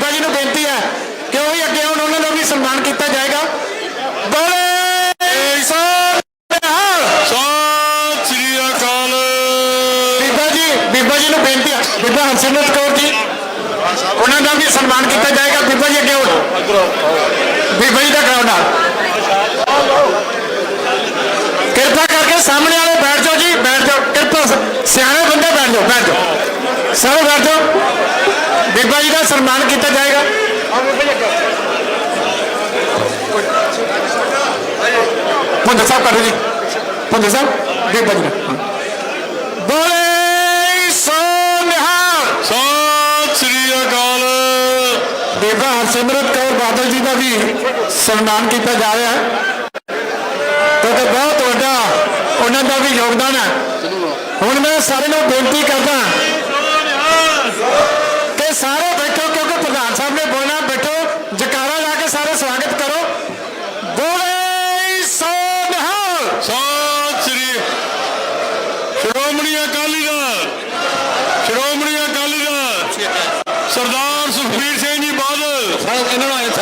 ਬੀਬਾ ਜੀ ਨੂੰ ਬੇਨਤੀ ਹੈ ਕਿ ਉਹ ਵੀ ਅੱਗੇ ਆਉਣ ਉਹਨਾਂ ਦਾ ਵੀ ਸਨਮਾਨ ਕੀਤਾ ਜਾਏਗਾ। ਬੋਲੇ ਸੋ ਨਿਹਾਲ ਸਤਿ ਸ੍ਰੀ ਅਕਾਲ। ਬੀਬਾ ਜੀ ਬੀਬਾ ਜੀ ਨੂੰ ਬੇਨਤੀ ਹੈ। ਬੀਬਾ ਹਰਸਿਮਰਤ ਕੌਰ ਜੀ ਉਹਨਾਂ ਦਾ ਵੀ ਸਨਮਾਨ ਕੀਤਾ ਜਾਏਗਾ। ਬੀਬਾ ਜੀ ਅੱਗੇ ਆਉਣ ਬੀਬਾ ਜੀ ਦਾ ਕਰਾਉ ਨਾਲ। ਕਿਰਪਾ ਕਰਕੇ ਸਾਹਮਣੇ ਵਾਲੇ ਬੈਠ ਜਾਓ ਜੀ ਬੈਠ ਜਾਓ। ਕਿਰਪਾ ਸ- ਸਿਆਣੇ ਬੰਦੇ ਬੈਠ ਜਾਓ ਬੈਠ ਜਾਓ। ਸਾਰੇ ਬੈਠ ਜਾਓ। ਬੀਬਾ ਜੀ ਦਾ ਸਨਮਾਨ ਕੀਤਾ ਜਾਏਗਾ। ਪੁੰਦਰ ਸਾਹਿਬ ਕਰੋ ਜੀ। ਪੁੰਦਰ ਸਾਹਿਬ ਬੀਬਾ ਜੀ ਦਾ। ਬੋਲੇ ਸੋ ਨਿਹਾਲ। ਸਤਿ ਸ੍ਰੀ ਅਕਾਲ। ਬੀਬਾ ਹਰਸਿਮਰਤ ਕੌਰ ਬਾਦਲ ਜੀ ਦਾ ਵੀ ਸਨਮਾਨ ਕੀਤਾ ਜਾ ਰਿਹਾ ਹੈ। ਕਿਉਂਕਿ ਬਹੁਤ ਵੱਡਾ ਉਹਨਾਂ ਦਾ ਵੀ ਯੋਗਦਾਨ ਹੈ। ਹੁਣ ਮੈਂ ਸਾਰਿਆਂ ਨੂੰ ਬੇਨਤੀ ਕਰਦਾ ਕਿ ਸਾਰੇ ਬੈਠੋ ਕਿਉਂਕਿ ਪ੍ਰਧਾਨ ਸਾਹਿਬ ਨੇ ਬੋਲਣਾ ਬੈਠੋ ਜਕਾਰਾ ਲਾ ਕੇ ਸਾਰੇ ਸਵਾਗਤ ਕਰੋ ਬੋਲੇ ਸੋ ਨਿਹਾਲ ਸਤਿ ਸ੍ਰੀ ਸ਼੍ਰੋਮਣੀ ਅਕਾਲੀ ਦਲ ਸ਼੍ਰੋਮਣੀ ਅਕਾਲੀ ਦਲ ਸਰਦਾਰ ਸੁਖਬੀਰ ਸਿੰਘ ਜੀ ਬਾਦਲ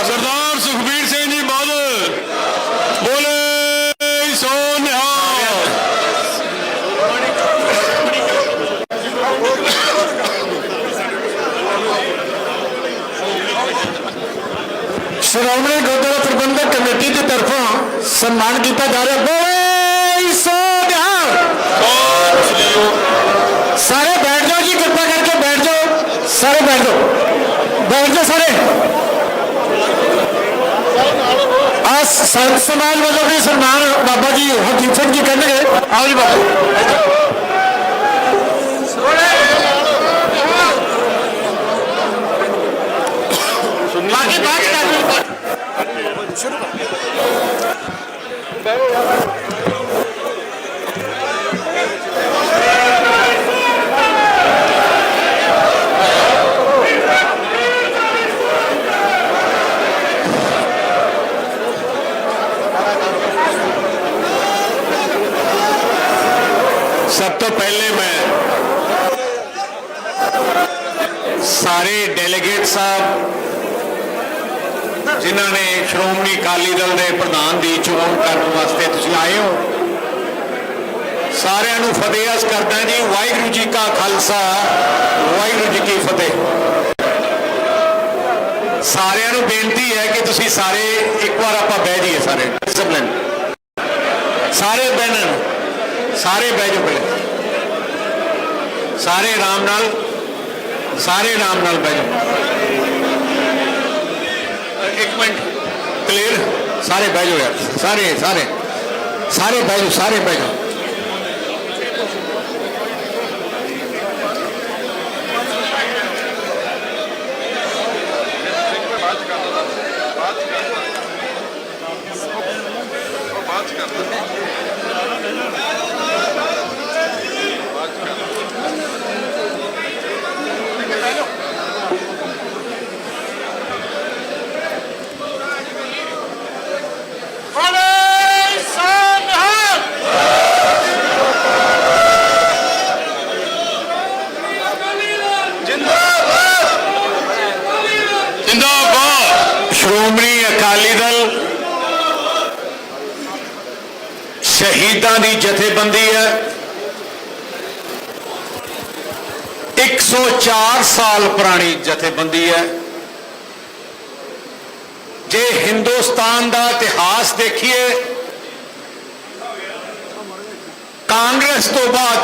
ਸਰਦਾਰ ਸੁਖਬੀਰ ਸਿੰਘ ਜੀ ਬਾਦਲ ਬੋਲੇ ਸੋ ਨਿਹਾਲ ਸ਼੍ਰੋਮਣੀ ਗੁਰਦੁਆਰਾ ਪ੍ਰਬੰਧਕ ਕਮੇਟੀ ਦੀ ਤਰਫੋਂ ਸਨਮਾਨ ਕੀਤਾ ਜਾ ਰਿਹਾ। ਬੋਲੇ ਸੋ ਨਿਹਾਲ ਸਾਰੇ ਬੈਠ ਜਾਓ ਜੀ, ਕਿਰਪਾ ਕਰਕੇ ਬੈਠ ਜਾਓ। ਸਾਰੇ ਬੈਠ ਜਾਓ। ਬੈਠ ਜਾਓ ਸਾਰੇ। ਆ ਸੰਤ ਸਮਾਜ ਵੱਲੋਂ ਵੀ ਸਨਮਾਨ ਬਾਬਾ ਜੀ ਹਰਜੀਤ ਸਿੰਘ ਜੀ ਕਰਨਗੇ। ਆਓ ਜੀ ਬਾਬਾ ਬਾਕੀ ਬਾਤ ਕਰ ਸਭ ਤੋਂ ਪਹਿਲੇ ਮੈਂ ਸਾਰੇ ਡੈਲੀਗੇਟ ਸਾਹਿਬ, ਜਿਨ੍ਹਾਂ ਨੇ ਸ਼੍ਰੋਮਣੀ ਅਕਾਲੀ ਦਲ ਦੇ ਪ੍ਰਧਾਨ ਦੀ ਚੋਣ ਕਰਨ ਵਾਸਤੇ ਤੁਸੀਂ ਆਏ ਹੋ, ਸਾਰਿਆਂ ਨੂੰ ਫਤਿਹ ਅਸ ਕਰਦਾ ਜੀ, ਵਾਹਿਗੁਰੂ ਜੀ ਕਾ ਖਾਲਸਾ, ਵਾਹਿਗੁਰੂ ਜੀ ਕੀ ਫਤਿਹ। ਸਾਰਿਆਂ ਨੂੰ ਬੇਨਤੀ ਹੈ ਕਿ ਤੁਸੀਂ ਸਾਰੇ ਇੱਕ ਵਾਰ ਆਪਾਂ ਬਹਿ ਜਾਈਏ ਸਾਰੇ ਡਿਸਪਲਿਨ ਸਾਰੇ ਬਹਿਣ, ਸਾਰੇ ਬਹਿ ਜਾਓ ਪਹਿਲੇ ਸਾਰੇ ਆਰਾਮ ਨਾਲ ਸਾਰੇ ਆਰਾਮ ਨਾਲ ਬਹਿ ਜਾਓ। ਇੱਕ ਮਿੰਟ ਕਲੀਅਰ ਸਾਰੇ ਬਹਿ ਜਾਓ ਯਾਰ। ਸਾਰੇ ਸਾਰੇ। ਸਾਰੇ ਬਹਿ ਜਾਓ, ਸਾਰੇ ਬਹਿ ਜਾਓ ਬੋਲੇ ਸੋ ਨਿਹਾਲ ਜਿੰਦਾਬਾਦ ਸ਼੍ਰੋਮਣੀ ਅਕਾਲੀ ਦਲ ਸ਼ਹੀਦਾਂ ਦੀ ਜਥੇਬੰਦੀ ਹੈ 104 ਸਾਲ ਪੁਰਾਣੀ ਜਥੇਬੰਦੀ ਹੈ। ਜੇ ਹਿੰਦੁਸਤਾਨ ਦਾ ਇਤਿਹਾਸ ਦੇਖੀਏ, ਕਾਂਗਰਸ ਤੋਂ ਬਾਅਦ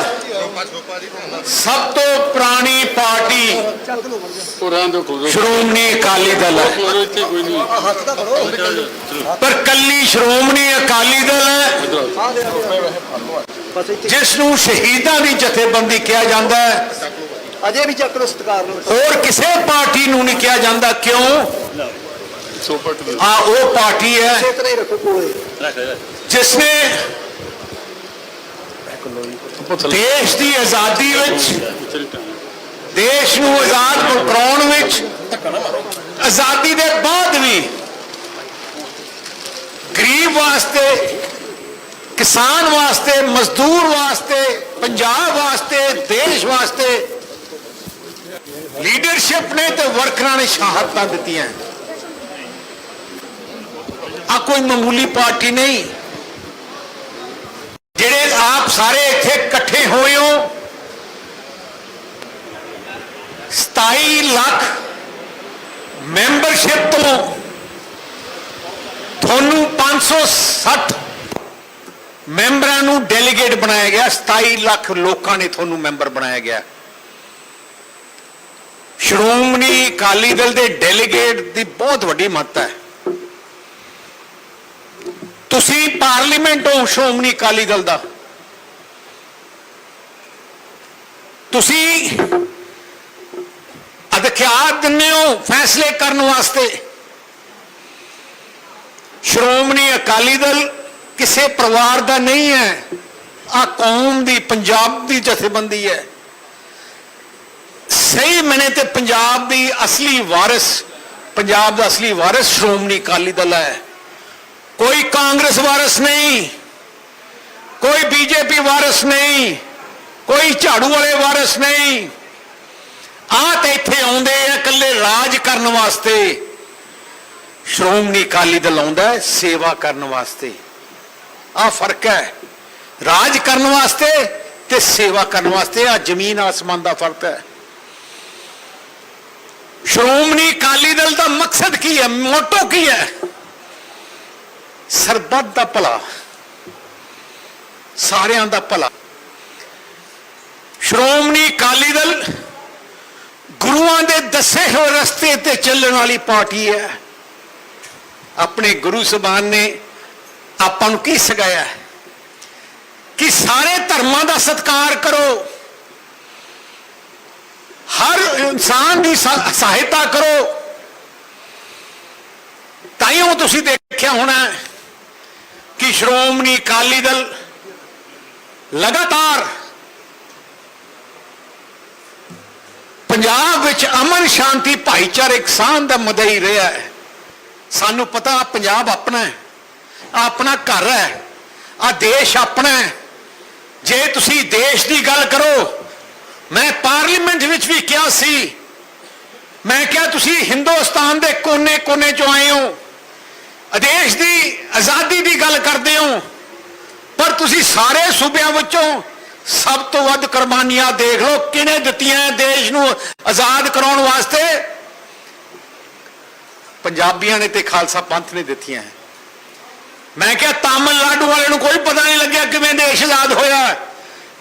ਸਭ ਤੋਂ ਪੁਰਾਣੀ ਪਾਰਟੀ ਸ਼੍ਰੋਮਣੀ ਅਕਾਲੀ ਦਲ ਹੈ। ਪਰ ਕੱਲੀ ਸ਼੍ਰੋਮਣੀ ਅਕਾਲੀ ਦਲ ਹੈ, ਜਿਸ ਨੂੰ ਸ਼ਹੀਦਾਂ ਦੀ ਜਥੇਬੰਦੀ ਕਿਹਾ ਜਾਂਦਾ ਹੈ। ਅਜੇ ਵੀ ਚੱਕ ਸਤਕਾਰ ਨੂੰ ਹੋਰ ਕਿਸੇ ਪਾਰਟੀ ਨੂੰ ਨਹੀਂ ਕਿਹਾ ਜਾਂਦਾ ਕਿਉਂ? ਆ ਉਹ ਪਾਰਟੀ ਹੈ। ਜਿਸ ਨੇ ਦੇਸ਼ ਦੀ ਆਜ਼ਾਦੀ ਵਿੱਚ ਦੇਸ਼ ਨੂੰ ਆਜ਼ਾਦ ਕਰਾਉਣ ਵਿੱਚ ਆਜ਼ਾਦੀ ਦੇ ਬਾਅਦ ਵੀ ਗਰੀਬ ਵਾਸਤੇ ਕਿਸਾਨ ਵਾਸਤੇ ਮਜ਼ਦੂਰ ਵਾਸਤੇ ਪੰਜਾਬ ਵਾਸਤੇ ਦੇਸ਼ ਵਾਸਤੇ ਲੀਡਰਸ਼ਿਪ ਨੇ ਤੇ ਵਰਕਰਾਂ ਨੇ ਸ਼ਹਾਦਤਾਂ ਦਿੱਤੀਆਂ। ਆ ਕੋਈ ਮਾਮੂਲੀ ਪਾਰਟੀ ਨਹੀਂ। ਜਿਹੜੇ ਆਪ ਸਾਰੇ ਇੱਥੇ ਇਕੱਠੇ ਹੋਏ ਹੋ 27 ਲੱਖ ਮੈਂਬਰਸ਼ਿਪ ਤੋਂ ਤੁਹਾਨੂੰ 560 ਮੈਂਬਰਾਂ ਨੂੰ ਡੈਲੀਗੇਟ ਬਣਾਇਆ ਗਿਆ 27 ਲੱਖ ਲੋਕਾਂ ਨੇ ਤੁਹਾਨੂੰ ਮੈਂਬਰ ਬਣਾਇਆ ਗਿਆ। ਸ਼੍ਰੋਮਣੀ ਅਕਾਲੀ ਦਲ ਦੇ ਡੈਲੀਗੇਟ ਦੀ ਬਹੁਤ ਵੱਡੀ ਮਹੱਤਤਾ ਹੈ। ਤੁਸੀਂ ਪਾਰਲੀਮੈਂਟ ਹੋ ਸ਼੍ਰੋਮਣੀ ਅਕਾਲੀ ਦਲ ਦਾ। ਤੁਸੀਂ ਅਧਿਕਾਰ ਦਿੰਦੇ ਹੋ ਫੈਸਲੇ ਕਰਨ ਵਾਸਤੇ। ਸ਼੍ਰੋਮਣੀ ਅਕਾਲੀ ਦਲ ਕਿਸੇ ਪਰਿਵਾਰ ਦਾ ਨਹੀਂ ਹੈ। ਆ ਕੌਮ ਦੀ, ਪੰਜਾਬ ਦੀ ਜਥੇਬੰਦੀ ਹੈ। ਸਹੀ ਮਨੇ ਤੇ ਪੰਜਾਬ ਦੀ ਅਸਲੀ ਵਾਰਿਸ, ਪੰਜਾਬ ਦਾ ਅਸਲੀ ਵਾਰਿਸ ਸ਼੍ਰੋਮਣੀ ਅਕਾਲੀ ਦਲ ਹੈ। ਕੋਈ ਕਾਂਗਰਸ ਵਾਰਿਸ ਨਹੀਂ, ਕੋਈ ਬੀਜੇਪੀ ਵਾਰਿਸ ਨਹੀਂ, ਕੋਈ ਝਾੜੂ ਵਾਲੇ ਵਾਰਿਸ ਨਹੀਂ। ਆ ਤੇ ਇੱਥੇ ਆਉਂਦੇ ਆ, ਇਕੱਲੇ ਰਾਜ ਕਰਨ ਵਾਸਤੇ ਸ਼੍ਰੋਮਣੀ ਅਕਾਲੀ ਦਲ ਆਉਂਦਾ ਹੈ, ਸੇਵਾ ਕਰਨ ਵਾਸਤੇ। ਆ ਫ਼ਰਕ ਹੈ, ਰਾਜ ਕਰਨ ਵਾਸਤੇ ਤੇ ਸੇਵਾ ਕਰਨ ਵਾਸਤੇ ਆ ਜ਼ਮੀਨ ਆਸਮਾਨ ਦਾ ਫ਼ਰਕ ਹੈ। ਸ਼੍ਰੋਮਣੀ ਅਕਾਲੀ ਦਲ ਦਾ ਮਕਸਦ ਕੀ ਹੈ? ਮੋਟੋ ਕੀ ਹੈ? ਸਰਬੱਤ ਦਾ ਭਲਾ। ਸਾਰਿਆਂ ਦਾ ਭਲਾ। ਸ਼੍ਰੋਮਣੀ ਅਕਾਲੀ ਦਲ ਗੁਰੂਆਂ ਦੇ ਦੱਸੇ ਹੋਏ ਰਸਤੇ ਤੇ ਚੱਲਣ ਵਾਲੀ ਪਾਰਟੀ ਹੈ। ਆਪਣੇ ਗੁਰੂ ਸਬਾਨ ਨੇ ਆਪਾਂ ਨੂੰ ਕੀ ਸਿਖਾਇਆ ਕਿ ਸਾਰੇ ਧਰਮਾਂ ਦਾ ਸਤਿਕਾਰ ਕਰੋ। ਹਰ ਇਨਸਾਨ ਦੀ ਸਹਾਇਤਾ ਕਰੋ। ਤਾਈਓ ਤੁਸੀਂ ਦੇਖਿਆ ਹੋਣਾ ਕਿ ਸ਼੍ਰੋਮਣੀ ਅਕਾਲੀ ਦਲ ਲਗਾਤਾਰ ਪੰਜਾਬ ਵਿੱਚ ਅਮਨ ਸ਼ਾਂਤੀ ਭਾਈਚਾਰਕ ਸਾਂਝ ਦਾ ਮਦਈ ਰਿਹਾ ਹੈ। ਸਾਨੂੰ ਪਤਾ ਪੰਜਾਬ ਆਪਣਾ ਹੈ, ਆਪਣਾ ਘਰ ਹੈ ਆ ਦੇਸ਼ ਆਪਣਾ ਹੈ। ਜੇ ਤੁਸੀਂ ਦੇਸ਼ ਦੀ ਗੱਲ ਕਰੋ ਮੈਂ ਪਾਰਲੀਮੈਂਟ ਵਿੱਚ ਵੀ ਕਿਹਾ ਸੀ। ਮੈਂ ਕਿਹਾ, ਤੁਸੀਂ ਹਿੰਦੁਸਤਾਨ ਦੇ ਕੋਨੇ-ਕੋਨੇ ਚੋਂ ਆਏ ਹੋ। ਆਦੇਸ਼ ਦੀ ਆਜ਼ਾਦੀ ਦੀ ਗੱਲ ਕਰਦੇ ਹੋ। ਪਰ ਤੁਸੀਂ ਸਾਰੇ ਸੂਬਿਆਂ ਵਿੱਚੋਂ ਸਭ ਤੋਂ ਵੱਧ ਕੁਰਬਾਨੀਆਂ ਦੇਖ ਲਓ। ਕਿਹਨੇ ਦਿੱਤੀਆਂ ਹੈ ਦੇਸ਼ ਨੂੰ ਆਜ਼ਾਦ ਕਰਾਉਣ ਵਾਸਤੇ? ਪੰਜਾਬੀਆਂ ਨੇ ਤੇ ਖਾਲਸਾ ਪੰਥ ਨੇ ਦਿੱਤੀਆਂ ਹੈ। ਮੈਂ ਕਿਹਾ, ਤਾਮਿਲਨਾਡੂ ਵਾਲਿਆਂ ਨੂੰ ਕੋਈ ਪਤਾ ਨਹੀਂ ਲੱਗਿਆ ਕਿਵੇਂ ਦੇਸ਼ ਆਜ਼ਾਦ ਹੋਇਆ।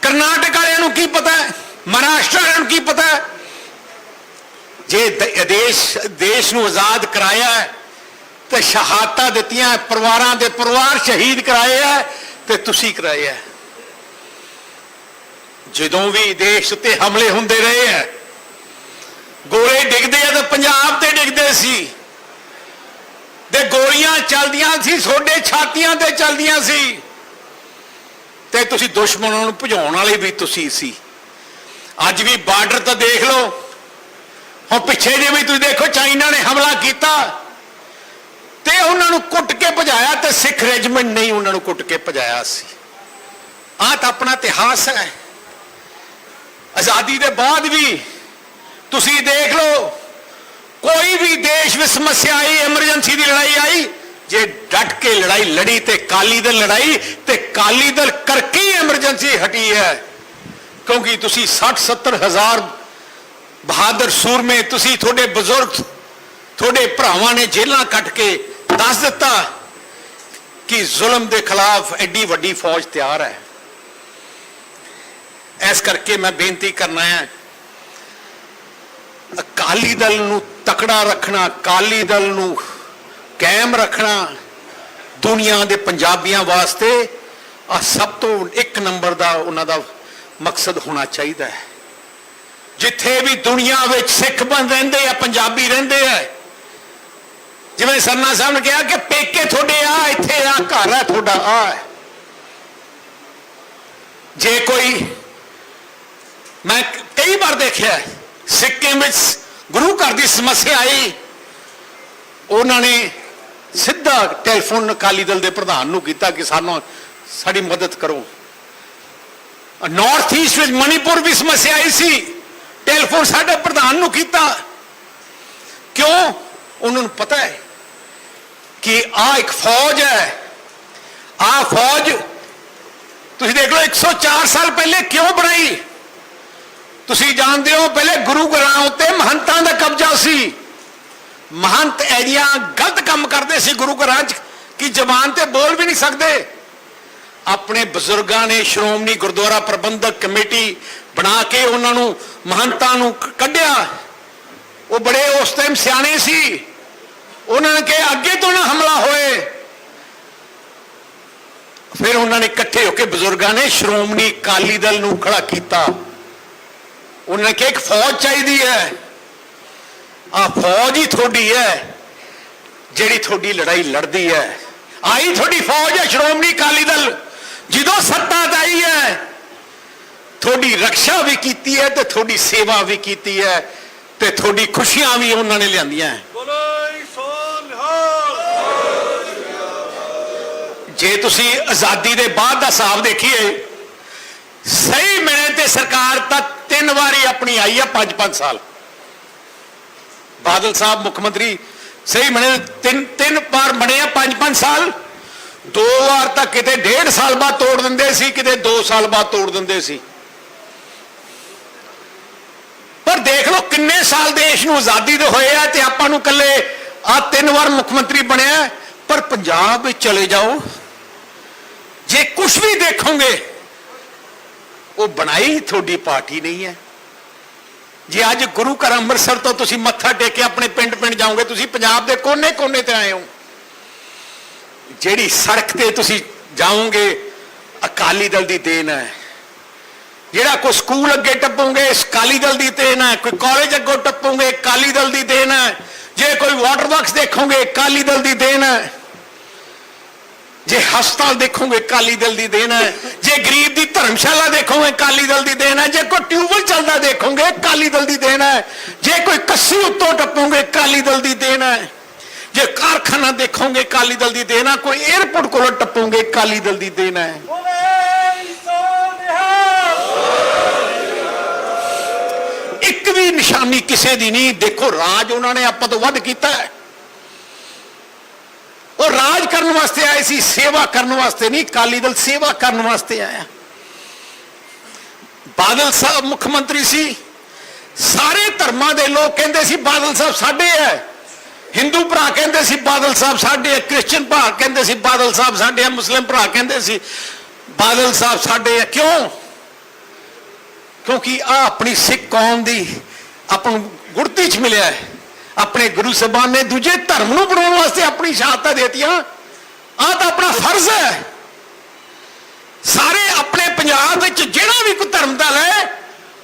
ਕਰਨਾਟਕ ਵਾਲਿਆਂ ਨੂੰ ਕੀ ਪਤਾ? ਹੈ ਮਹਾਰਾਸ਼ਟਰ ਨੂੰ ਕੀ ਪਤਾ? ਜੇ ਦੇਸ਼ ਦੇਸ਼ ਨੂੰ ਆਜ਼ਾਦ ਕਰਾਇਆ ਹੈ, ਤੇ ਸ਼ਹਾਦਤਾਂ ਦਿੱਤੀਆਂ, ਪਰਿਵਾਰਾਂ ਦੇ ਪਰਿਵਾਰ ਸ਼ਹੀਦ ਕਰਾਏ ਹੈ, ਤੇ ਤੁਸੀਂ ਕਰਾਏ ਹੈ। ਜਦੋਂ ਵੀ ਦੇਸ਼ ਉੱਤੇ ਹਮਲੇ ਹੁੰਦੇ ਰਹੇ ਹੈ, ਗੋਲੇ ਡਿੱਗਦੇ ਆ ਤਾਂ ਪੰਜਾਬ ਤੇ ਡਿੱਗਦੇ ਸੀ। ਤੇ ਗੋਲੀਆਂ ਚੱਲਦੀਆਂ ਸੀ ਛੋਡੇ ਛਾਤੀਆਂ ਤੇ ਚੱਲਦੀਆਂ ਸੀ। ਤੇ ਤੁਸੀਂ ਦੁਸ਼ਮਣਾਂ ਨੂੰ ਭਜਾਉਣ ਵਾਲੇ ਵੀ ਤੁਸੀਂ ਸੀ। ਅੱਜ ਵੀ ਬਾਰਡਰ ਤਾਂ ਦੇਖ ਲਓ। ਹੁਣ ਪਿੱਛੇ ਜੇ ਵੀ ਤੁਸੀਂ ਦੇਖੋ, ਚਾਈਨਾ ਨੇ ਹਮਲਾ ਕੀਤਾ ਤੇ ਉਹਨਾਂ ਨੂੰ ਕੁੱਟ ਕੇ ਭਜਾਇਆ ਤੇ ਸਿੱਖ ਰੈਜੀਮੈਂਟ ਨਹੀਂ ਉਹਨਾਂ ਨੂੰ ਕੁੱਟ ਕੇ ਭਜਾਇਆ ਸੀ। ਆਹ ਤਾਂ ਆਪਣਾ ਇਤਿਹਾਸ ਹੈ। ਆਜ਼ਾਦੀ ਦੇ ਬਾਅਦ ਵੀ ਤੁਸੀਂ ਦੇਖ ਲਓ, ਕੋਈ ਵੀ ਦੇਸ਼ ਵਿੱਚ ਸਮੱਸਿਆ ਆਈ ਐਮਰਜੈਂਸੀ ਦੀ ਲੜਾਈ ਆਈ, ਜੇ ਡਟ ਕੇ ਲੜਾਈ, ਲੜੀ ਤੇ ਕਾਲੀ ਦਲ ਲੜਾਈ ਤੇ ਕਾਲੀ ਦਲ ਕਰਕੇ ਹੀ ਐਮਰਜੈਂਸੀ ਹਟੀ ਹੈ। ਕਿਉਂਕਿ ਤੁਸੀਂ 60 70 ਹਜ਼ਾਰ ਬਹਾਦਰ ਸੂਰਮੇ ਤੁਸੀਂ ਤੁਹਾਡੇ ਬਜ਼ੁਰਗ, ਤੁਹਾਡੇ ਭਰਾਵਾਂ ਨੇ ਜੇਲਾਂ ਕੱਟ ਕੇ ਦੱਸ ਦਿੱਤਾ ਕਿ ਜ਼ੁਲਮ ਦੇ ਖਿਲਾਫ ਐਡੀ ਵੱਡੀ ਫੌਜ ਤਿਆਰ ਹੈ। ਇਸ ਕਰਕੇ ਮੈਂ ਬੇਨਤੀ ਕਰਨਾ ਹੈ, ਅਕਾਲੀ ਦਲ ਨੂੰ ਤਕੜਾ ਰੱਖਣਾ, ਅਕਾਲੀ ਦਲ ਨੂੰ ਕਾਇਮ ਰੱਖਣਾ ਦੁਨੀਆ ਦੇ ਪੰਜਾਬੀਆਂ ਵਾਸਤੇ ਆ ਸਭ ਤੋਂ ਇੱਕ ਨੰਬਰ ਦਾ ਉਹਨਾਂ ਦਾ ਮਕਸਦ ਹੋਣਾ ਚਾਹੀਦਾ ਹੈ। ਜਿੱਥੇ ਵੀ ਦੁਨੀਆ ਵਿੱਚ ਸਿੱਖ ਬਣ ਰਹਿੰਦੇ ਆ ਪੰਜਾਬੀ ਰਹਿੰਦੇ ਆ ਜਿਵੇਂ ਸਰਨਾ ਸਾਹਿਬ ਨੇ ਕਿਹਾ ਕਿ ਪੇਕੇ ਤੁਹਾਡੇ ਆ ਇੱਥੇ ਆ ਘਰ ਹੈ ਤੁਹਾਡਾ ਆ ਜੇ ਕੋਈ ਮੈਂ ਕਈ ਵਾਰ ਦੇਖਿਆ ਹੈ, ਸਿੱਕਿਮ ਵਿੱਚ ਗੁਰੂ ਘਰ ਦੀ ਸਮੱਸਿਆ ਆਈ ਉਹਨਾਂ ਨੇ ਸਿੱਧਾ ਟੈਲੀਫੋਨ ਅਕਾਲੀ ਦਲ ਦੇ ਪ੍ਰਧਾਨ ਨੂੰ ਕੀਤਾ ਕਿ ਸਾਨੂੰ ਸਾਡੀ ਮਦਦ ਕਰੋ। ਨਾਰਥ ਈਸਟ ਵਿੱਚ ਮਣੀਪੁਰ ਵੀ ਸਮੱਸਿਆ ਆਈ ਸੀ। ਟੈਲੀਫੋਨ ਸਾਡੇ ਪ੍ਰਧਾਨ ਨੂੰ ਕੀਤਾ। ਕਿਉਂ? ਉਹਨਾਂ ਨੂੰ ਪਤਾ ਹੈ ਕਿ ਆ ਇੱਕ ਫੌਜ ਹੈ। ਆ ਫੌਜ ਤੁਸੀਂ ਦੇਖ ਲਓ 104 ਸਾਲ ਪਹਿਲੇ ਕਿਉਂ ਬਣਾਈ? ਤੁਸੀਂ ਜਾਣਦੇ ਹੋ, ਪਹਿਲੇ ਗੁਰੂ ਘਰਾਂ ਉੱਤੇ ਮਹੰਤਾਂ ਦਾ ਕਬਜ਼ਾ ਸੀ। ਮਹੰਤ ਐਰੀਆਂ ਗਲਤ ਕੰਮ ਕਰਦੇ ਸੀ ਗੁਰੂ ਘਰਾਂ 'ਚ ਕਿ ਜ਼ਬਾਨ ਤੇ ਬੋਲ ਵੀ ਨਹੀਂ ਸਕਦੇ। ਆਪਣੇ ਬਜ਼ੁਰਗਾਂ ਨੇ ਸ਼੍ਰੋਮਣੀ ਗੁਰਦੁਆਰਾ ਪ੍ਰਬੰਧਕ ਕਮੇਟੀ ਬਣਾ ਕੇ ਉਹਨਾਂ ਨੂੰ ਮਹੰਤਾਂ ਨੂੰ ਕੱਢਿਆ। ਉਹ ਬੜੇ ਉਸ ਟਾਈਮ ਸਿਆਣੇ ਸੀ। ਉਹਨਾਂ ਨੇ ਕਿ ਅੱਗੇ ਤੋਂ ਨਾ ਹਮਲਾ ਹੋਏ। ਫਿਰ ਉਹਨਾਂ ਨੇ ਇਕੱਠੇ ਹੋ ਕੇ ਬਜ਼ੁਰਗਾਂ ਨੇ ਸ਼੍ਰੋਮਣੀ ਅਕਾਲੀ ਦਲ ਨੂੰ ਖੜਾ ਕੀਤਾ। ਉਹਨਾਂ ਨੇ ਕਿਹਾ, ਇੱਕ ਫੌਜ ਚਾਹੀਦੀ ਹੈ। ਆ ਫੌਜ ਹੀ ਤੁਹਾਡੀ ਹੈ, ਜਿਹੜੀ ਤੁਹਾਡੀ ਲੜਾਈ ਲੜਦੀ ਹੈ। ਆਈ ਤੁਹਾਡੀ ਫੌਜ ਹੈ, ਸ਼੍ਰੋਮਣੀ ਅਕਾਲੀ ਦਲ। ਜਦੋਂ ਸੱਤਾ ਆਈ ਹੈ ਤੁਹਾਡੀ ਰੱਖਿਆ ਵੀ ਕੀਤੀ ਹੈ ਤੇ ਤੁਹਾਡੀ ਸੇਵਾ ਵੀ ਕੀਤੀ ਹੈ ਤੇ ਤੁਹਾਡੀ ਖੁਸ਼ੀਆਂ ਵੀ ਉਹਨਾਂ ਨੇ ਲਿਆਂਦੀਆਂ ਹੈ। ਜੇ ਤੁਸੀਂ ਆਜ਼ਾਦੀ ਦੇ ਬਾਅਦ ਦਾ ਹਿਸਾਬ ਦੇਖੀਏ ਸਹੀ ਮਿਲੇ ਤੇ ਸਰਕਾਰ ਤਾਂ ਤਿੰਨ ਵਾਰੀ ਆਪਣੀ ਆਈ ਹੈ 5-5 ਸਾਲ। ਬਾਦਲ ਸਾਹਿਬ ਮੁੱਖ ਮੰਤਰੀ ਸਹੀ ਮਿਲੇ ਤਿੰਨ ਤਿੰਨ ਵਾਰ ਬਣੇ ਆ 5-5 ਸਾਲ। ਦੋ ਵਾਰ ਤਾਂ ਕਿਤੇ ਡੇਢ ਸਾਲ ਬਾਅਦ ਤੋੜ ਦਿੰਦੇ ਸੀ, ਕਿਤੇ 2 ਸਾਲ ਬਾਅਦ ਤੋੜ ਦਿੰਦੇ ਸੀ। ਪਰ ਦੇਖ ਲਓ ਕਿੰਨੇ ਸਾਲ ਦੇਸ਼ ਨੂੰ ਆਜ਼ਾਦੀ ਦੇ ਹੋਏ ਆ ਤੇ ਆਪਾਂ ਨੂੰ ਕੱਲੇ ਆ ਤਿੰਨ ਵਾਰ ਮੁੱਖ ਮੰਤਰੀ ਬਣਿਆ। ਪਰ ਪੰਜਾਬ ਵਿੱਚ ਚਲੇ ਜਾਓ, ਜੇ ਕੁਝ ਵੀ ਦੇਖੋਗੇ, ਉਹ ਬਣਾਈ ਤੁਹਾਡੀ ਪਾਰਟੀ ਨਹੀਂ ਹੈ। ਜੇ ਅੱਜ ਗੁਰੂ ਘਰ ਅੰਮ੍ਰਿਤਸਰ ਤੋਂ ਤੁਸੀਂ ਮੱਥਾ ਟੇਕ ਕੇ ਆਪਣੇ ਪਿੰਡ ਪਿੰਡ ਜਾਓਗੇ, ਤੁਸੀਂ ਪੰਜਾਬ ਦੇ ਕੋਨੇ-ਕੋਨੇ ਤੇ ਆਏ ਹੋ। ਜਿਹੜੀ ਸੜਕ ਤੇ ਤੁਸੀਂ ਜਾਓਗੇ, ਅਕਾਲੀ ਦਲ ਦੀ ਦੇਣ ਹੈ। ਜਿਹੜਾ ਕੋਈ ਸਕੂਲ ਅੱਗੇ ਟੱਪੋਗੇ ਅਕਾਲੀ ਦਲ ਦੀ ਦੇਣ ਹੈ। ਕੋਈ ਕਾਲਜ ਅੱਗੋਂ ਟੱਪੋਗੇ ਅਕਾਲੀ ਦਲ ਦੀ ਦੇਣ ਹੈ। ਜੇ ਕੋਈ ਵਾਟਰ ਵਰਕਸ ਦੇਖੋਗੇ ਅਕਾਲੀ ਦਲ ਦੀ ਦੇਣ ਹੈ। ਜੇ ਹਸਪਤਾਲ ਦੇਖੋਗੇ ਅਕਾਲੀ ਦਲ ਦੀ ਦੇਣ ਹੈ। ਜੇ ਗਰੀਬ ਦੀ ਧਰਮਸ਼ਾਲਾ ਦੇਖੋਗੇ ਅਕਾਲੀ ਦਲ ਦੀ ਦੇਣ ਹੈ। ਜੇ ਕੋਈ ਟਿਊਬਲ ਚੱਲਦਾ ਦੇਖੋਗੇ ਅਕਾਲੀ ਦਲ ਦੀ ਦੇਣ ਹੈ। ਜੇ ਕੋਈ ਕੱਸੀ ਉੱਤੋਂ ਟੱਪੋਗੇ ਅਕਾਲੀ ਦਲ ਦੀ ਦੇਣ ਹੈ। ਜੇ ਕਾਰਖਾਨਾ ਦੇਖੋਗੇ, ਅਕਾਲੀ ਦਲ ਦੀ ਦੇਣ ਹੈ ਕੋਈ 에ਅਰਪੋਰਟ ਕੋਲੋਂ ਟੱਪੋਗੇ, ਅਕਾਲੀ ਦਲ ਦੀ ਦੇਣ ਹੈ ਇੱਕ ਵੀ ਨਿਸ਼ਾਨੀ ਕਿਸੇ ਦੀ ਨਹੀਂ। ਦੇਖੋ, ਰਾਜ ਉਹਨਾਂ ਨੇ ਆਪਾਂ ਤੋਂ ਵੱਧ ਕੀਤਾ ਹੈ। ਉਹ ਰਾਜ ਕਰਨ ਵਾਸਤੇ ਆਏ ਸੀ, ਸੇਵਾ ਕਰਨ ਵਾਸਤੇ ਨਹੀਂ ਕਾਲੀ ਦਲ ਸੇਵਾ ਕਰਨ ਵਾਸਤੇ ਆਇਆ। ਬਾਦਲ ਸਾਹਿਬ ਮੁੱਖ ਮੰਤਰੀ ਸੀ। ਸਾਰੇ ਧਰਮਾਂ ਦੇ ਲੋਕ ਕਹਿੰਦੇ ਸੀ, ਬਾਦਲ ਸਾਹਿਬ ਸਾਡੇ ਹੈ। ਹਿੰਦੂ ਭਰਾ ਕਹਿੰਦੇ ਸੀ, ਬਾਦਲ ਸਾਹਿਬ ਸਾਡੇ ਹੈ ਕ੍ਰਿਸਚੀਅਨ ਭਰਾ ਕਹਿੰਦੇ ਸੀ, ਬਾਦਲ ਸਾਹਿਬ ਸਾਡੇ ਹੈ ਮੁਸਲਿਮ ਭਰਾ ਕਹਿੰਦੇ ਸੀ, ਬਾਦਲ ਸਾਹਿਬ ਸਾਡੇ ਹੈ ਕਿਉਂ? ਕਿਉਂਕਿ ਆ ਆਪਣੀ ਸਿੱਖ ਕੌਮ ਦੀ ਆਪਾਂ ਨੂੰ ਗੁਰਤੀ ਚ ਮਿਲਿਆ ਹੈ। ਆਪਣੇ ਗੁਰੂ ਸਾਹਿਬਾਨ ਨੇ ਦੂਜੇ ਧਰਮ ਨੂੰ ਬਣਾਉਣ ਵਾਸਤੇ ਆਪਣੀ ਸ਼ਹਾਦਤਾਂ ਦੇਤੀਆਂ। ਆ ਤਾਂ ਆਪਣਾ ਫਰਜ਼ ਹੈ। ਸਾਰੇ ਆਪਣੇ ਪੰਜਾਬ ਵਿੱਚ ਜਿਹੜਾ ਵੀ ਕੋਈ ਧਰਮ ਦਾ ਲੈ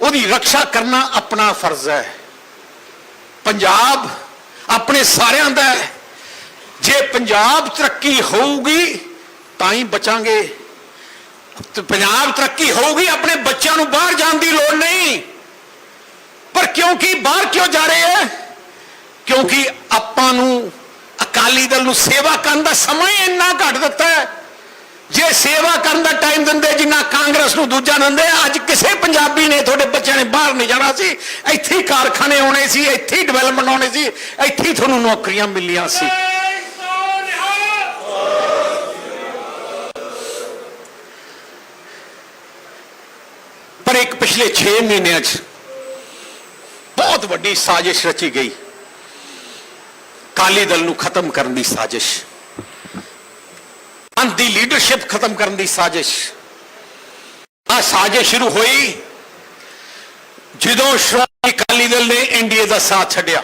ਉਹਦੀ ਰੱਖਿਆ ਕਰਨਾ ਆਪਣਾ ਫਰਜ਼ ਹੈ। ਪੰਜਾਬ ਆਪਣੇ ਸਾਰਿਆਂ ਦਾ ਜੇ ਪੰਜਾਬ ਤਰੱਕੀ ਹੋਊਗੀ, ਤਾਂ ਹੀ ਬਚਾਂਗੇ। ਪੰਜਾਬ ਤਰੱਕੀ ਹੋਊਗੀ, ਆਪਣੇ ਬੱਚਿਆਂ ਨੂੰ ਬਾਹਰ ਜਾਣ ਦੀ ਲੋੜ ਨਹੀਂ। ਪਰ ਕਿਉਂਕਿ ਬਾਹਰ ਕਿਉਂ ਜਾ ਰਹੇ ਹੈ? ਕਿਉਂਕਿ ਆਪਾਂ ਨੂੰ ਅਕਾਲੀ ਦਲ ਨੂੰ ਸੇਵਾ ਕਰਨ ਦਾ ਸਮਾਂ ਹੀ ਇੰਨਾ ਘੱਟ ਦਿੱਤਾ ਹੈ। ਜੇ ਸੇਵਾ ਕਰਨ ਦਾ ਟਾਈਮ ਦਿੰਦੇ, ਜਿੰਨਾ ਕਾਂਗਰਸ ਨੂੰ ਦੂਜਾ ਦਿੰਦੇ ਅੱਜ ਕਿਸੇ ਪੰਜਾਬੀ ਨੇ ਤੁਹਾਡੇ ਬੱਚਿਆਂ ਨੇ ਬਾਹਰ ਨਹੀਂ ਜਾਣਾ ਸੀ, ਇੱਥੇ ਹੀ ਕਾਰਖਾਨੇ ਆਉਣੇ ਸੀ, ਇੱਥੇ ਹੀ ਡਿਵੈਲਪਮੈਂਟ ਆਉਣੇ ਸੀ, ਇੱਥੇ ਹੀ ਤੁਹਾਨੂੰ ਨੌਕਰੀਆਂ ਮਿਲੀਆਂ ਸੀ। ਪਰ ਇੱਕ ਪਿਛਲੇ 6 ਮਹੀਨਿਆਂ 'ਚ ਬਹੁਤ ਵੱਡੀ ਸਾਜ਼ਿਸ਼ ਰਚੀ ਗਈ। ਕਾਲੀ ਦਲ ਨੂੰ ਖਤਮ ਕਰਨ ਦੀ ਸਾਜ਼ਿਸ਼। ਅੰਤ ਦੀ ਲੀਡਰਸ਼ਿਪ ਖਤਮ ਕਰਨ ਦੀ ਸਾਜ਼ਿਸ਼। ਆ ਸਾਜ਼ਿਸ਼ ਸ਼ੁਰੂ ਹੋਈ ਜਦੋਂ ਸ਼੍ਰੋਮਣੀ ਅਕਾਲੀ ਦਲ ਨੇ ਐਨਡੀਏ ਦਾ ਸਾਥ ਛੱਡਿਆ।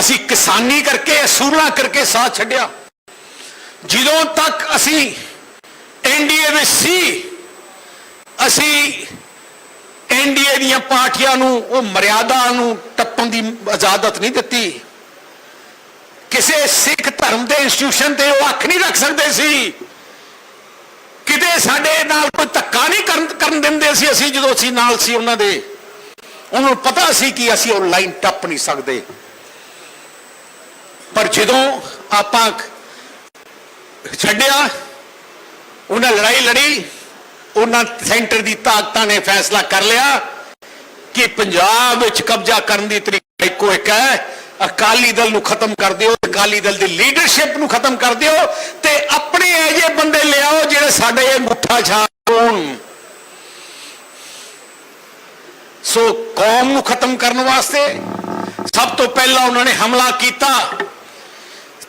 ਅਸੀਂ ਕਿਸਾਨੀ ਕਰਕੇ ਅਸੂਲਾਂ ਕਰਕੇ ਸਾਥ ਛੱਡਿਆ। ਜਦੋਂ ਤੱਕ ਅਸੀਂ ਐਨਡੀਏ ਵਿੱਚ ਸੀ, ਅਸੀਂ ਐਨਡੀਏ ਦੀਆਂ ਪਾਰਟੀਆਂ ਨੂੰ, ਉਹ ਮਰਿਆਦਾ ਨੂੰ ਟੱਪਣ ਦੀ ਇਜਾਜ਼ਤ ਨਹੀਂ ਦਿੱਤੀ। ਕਿਸੇ ਸਿੱਖ ਧਰਮ ਦੇ ਇੰਸਟੀਟਿਊਸ਼ਨ ਤੇ ਉਹ ਅੱਖ ਨਹੀਂ ਰੱਖ ਸਕਦੇ ਸੀ। ਕਿਤੇ ਸਾਡੇ ਨਾਲ ਕੋਈ ਧੱਕਾ ਨਹੀਂ ਕਰਨ ਕਰਨ ਦਿੰਦੇ ਸੀ ਅਸੀਂ, ਜਦੋਂ ਅਸੀਂ ਨਾਲ ਸੀ ਉਹਨਾਂ ਦੇ। ਉਹਨਾਂ ਨੂੰ ਪਤਾ ਸੀ ਕਿ ਅਸੀਂ ਉਹ ਲਾਈਨ ਟੱਪ ਨਹੀਂ ਸਕਦੇ। ਪਰ ਜਦੋਂ ਆਪਾਂ ਛੱਡਿਆ, ਉਹਨਾਂ ਲੜਾਈ ਲੜੀ, ਉਹਨਾਂ ਸੈਂਟਰ ਦੀ ਤਾਕਤਾਂ ਨੇ ਫੈਸਲਾ ਕਰ ਲਿਆ ਕਿ ਪੰਜਾਬ ਵਿੱਚ ਕਬਜ਼ਾ ਕਰਨ ਦੀ ਤਰੀਕਾ ਇੱਕੋ ਇੱਕ ਹੈ। ਅਕਾਲੀ ਦਲ ਨੂੰ ਖਤਮ ਕਰ ਦਿਓ, ਅਕਾਲੀ ਦਲ ਦੀ ਲੀਡਰਸ਼ਿਪ ਨੂੰ ਖਤਮ ਕਰ ਦਿਓ ਤੇ ਆਪਣੇ ਇਹੋ ਬੰਦੇ ਲਿਆਓ ਜਿਹੜੇ ਸਾਡੇ ਅੰਗੂਠਾ ਛਾਪ ਹੋਣ ਸੋ ਕੌਮ ਨੂੰ ਖਤਮ ਕਰਨ ਵਾਸਤੇ ਸਭ ਤੋਂ ਪਹਿਲਾਂ ਉਹਨਾਂ ਨੇ ਹਮਲਾ ਕੀਤਾ।